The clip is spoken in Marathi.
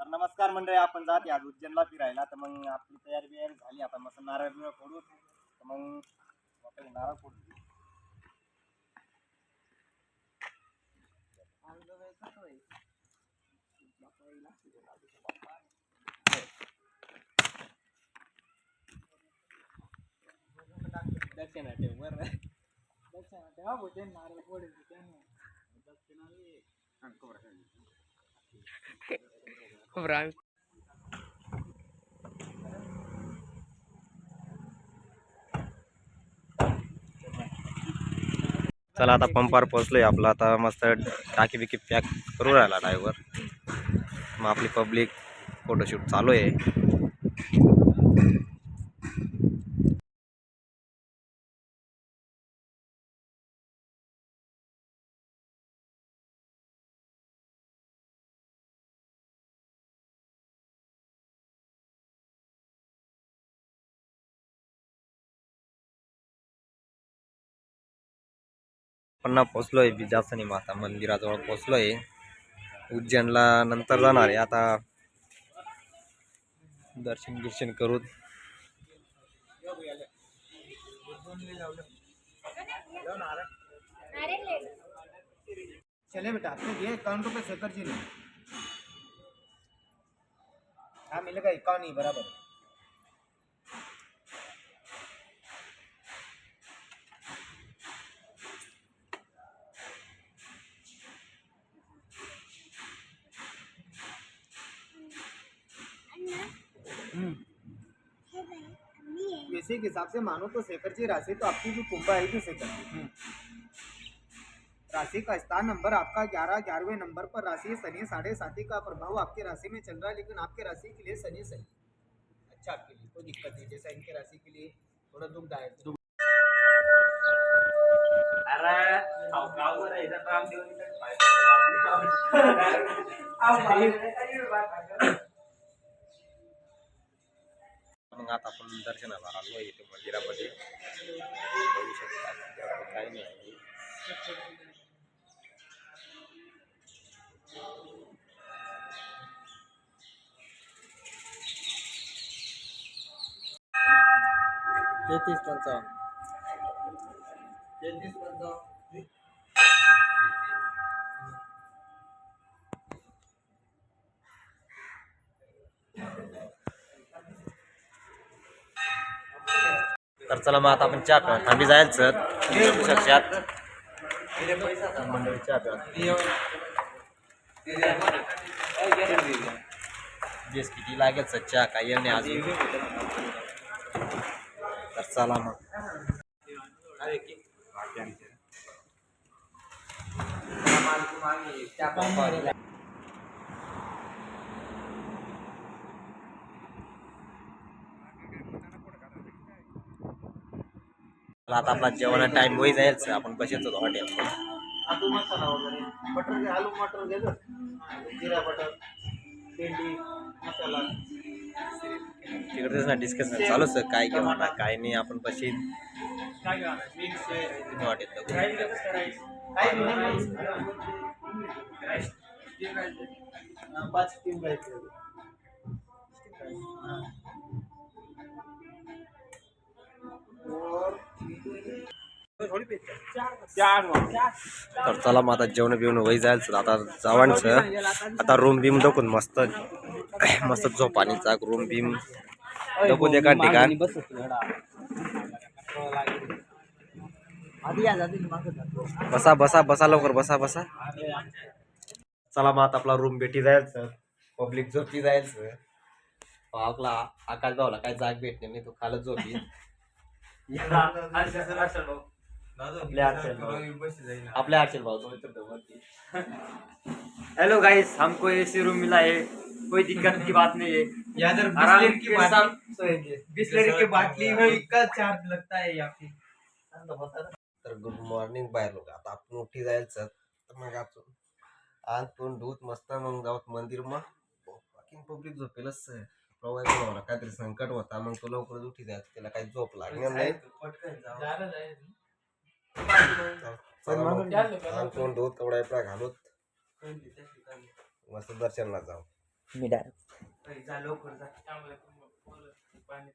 तर नमस्कार मंडळी आपण जात आज उज्जैनला फिरायला. तर मग आपली तयारी बियारी झाली. आता मस्त नारळ बिरळ फोडू. तर मग आपण नारळ फोडू. दक्षिणा ठेव बरं चला आता पंपावर पोहोचलोय आपला. आता मस्त टाकी बिकी पॅक करू राहिला ड्रायव्हर मग आपली पब्लिक फोटोशूट चालू आहे. पन्ना आहे बिजासनी माता मंदिराजवळ पोचलो आहे उज्जैनला नंतर जाणार आहे. आता दर्शन गिर्शन करू चले बेटा आपने दिए इक्यावन रुपये शेखर जी ने। हाँ मिलेगा इक्यावन ही बराबर। हम्म। वैसे के हिसाब से मानो तो शेखर जी राशि तो आपकी भी कुंभा है भी शेखर जी। राशि का स्थान नंबर आपका ग्यारह ग्यारहवें नंबर पर राशि शनि साढ़े साथी का प्रभाव आपके राशि में चल रहा है लेकिन आपके राशि के लिए शनि सही। अच्छा आपके लिए कोई दिक्कत नहीं जैसा इनके राशि के लिए थोड़ा दुखदायक है। मग आता आपण दर्शनाला आलो इथे मंदिरामध्ये बघू शकता तिथे काही नाही आहे. तेहतीस पंचावन्न तेहतीस पंचावन्न तर चला मग आता आपण चहा प्या थांबी जायचं बघू शकतात मंडळी चहा प्या बेस किती लागेल सर चहा काही नाही अजून तर चला मग चला आता आपला जेवणा टाइम होई जाईल. sir. आपण बसेच होतो हॉटेल आलू मसाला वगैरे. बटर घे आलू मटर घे गं. जिरा बटर भेंडी मसाला. तिकडे ना डिस्कशन चालू सर काय घेऊ आता काय नाही आपण हॉटेल पाच तीन राईस तर चला मग आता जेवण बिवण वय जायचं आता जावांचं. आता रूम बिम दाखवून मस्त मस्त झोपाणीचा रूम बिम दाखवून एका ठिकाण. बसा बसा बसा लवकर बसा बसा. चला मग आता आपला रूम भेटी जायचं पब्लिक झोपी जाईल आपला आकाश भाऊला काय जाग भेटणे नाही तो खालच झोपी. आपल्या भाऊ. आपल्या हर्षल भाऊ तो इथं वरती. हेलो गाइस हमको एसी रूम मिला है. कोई दिक्कत की बात नहीं है. या जर आराम बिस्लेरी की सोएंगे बिस्लेरी की बाटली में इक्का चार्ज लगता है यहाँ पे. तर गुड मॉर्निंग बाहेर लोक. आता आपण उठी जायचं तर मग आपण आज तोंड धुत मस्त मग जाऊत मंदिर मग. बाकी पब्लिक झोपेलच प्रवास काहीतरी संकट होता मग तो लवकरच उठी जायचं त्याला काही झोप लागणार नाही. तोंड धुत कपडा बिपडा घालूत मस्त दर्शनला जाऊ. मी डायरेक्ट जा लवकर जा. पाणी